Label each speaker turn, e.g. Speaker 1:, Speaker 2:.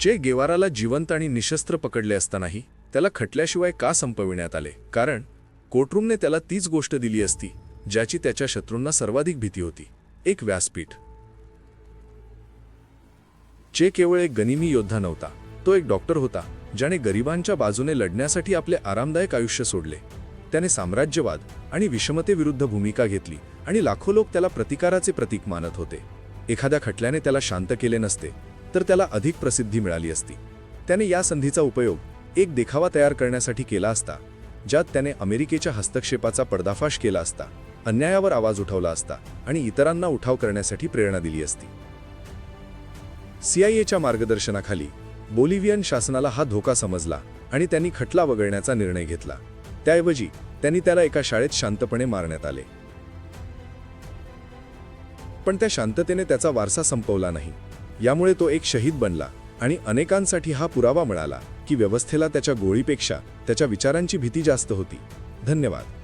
Speaker 1: चे गेवाराला जिवंत आणि निशस्त्र पकडले असतानाही त्याला खटल्याशिवाय का संपविण्यात आले? कारण कोटरूमने त्याला तीच गोष्ट दिली असती ज्याची त्याच्या शत्रूंना सर्वाधिक भीती होती. एक व्यासपीठ. चे केवळ एक गनिमी योद्धा नव्हता तो एक डॉक्टर होता ज्याने गरिबांच्या बाजूने लढण्यासाठी आपले आरामदायक आयुष्य सोडले. त्याने साम्राज्यवाद आणि विषमतेविरुद्ध भूमिका घेतली आणि लाखो लोक त्याला प्रतिकाराचे प्रतीक मानत होते. एखाद्या खटल्याने त्याला शांत केले नसते तर त्याला अधिक प्रसिद्धी मिळाली असती. त्याने या संधीचा उपयोग एक देखावा तयार करण्यासाठी केला असता ज्यात त्याने अमेरिकेच्या हस्तक्षेपाचा पर्दाफाश केला असता अन्यायावर आवाज उठवला असता आणि इतरांना उठाव करण्यासाठी प्रेरणा दिली असती. सीआयएच्या मार्गदर्शनाखाली बोलिव्हियन शासनाला हा धोका समजला आणि त्यांनी खटला वगळण्याचा निर्णय घेतला. त्याऐवजी त्यांनी त्याला एका शाळेत शांतपणे मारण्यात आले. पण त्या शांततेने त्याचा वारसा संपवला नाही. यामुळे तो एक शहीद बनला आणि अनेकांसाठी हा पुरावा मिळाला की व्यवस्थेला त्याच्या गोळीपेक्षा त्याच्या विचारांची भीती जास्त होती. धन्यवाद.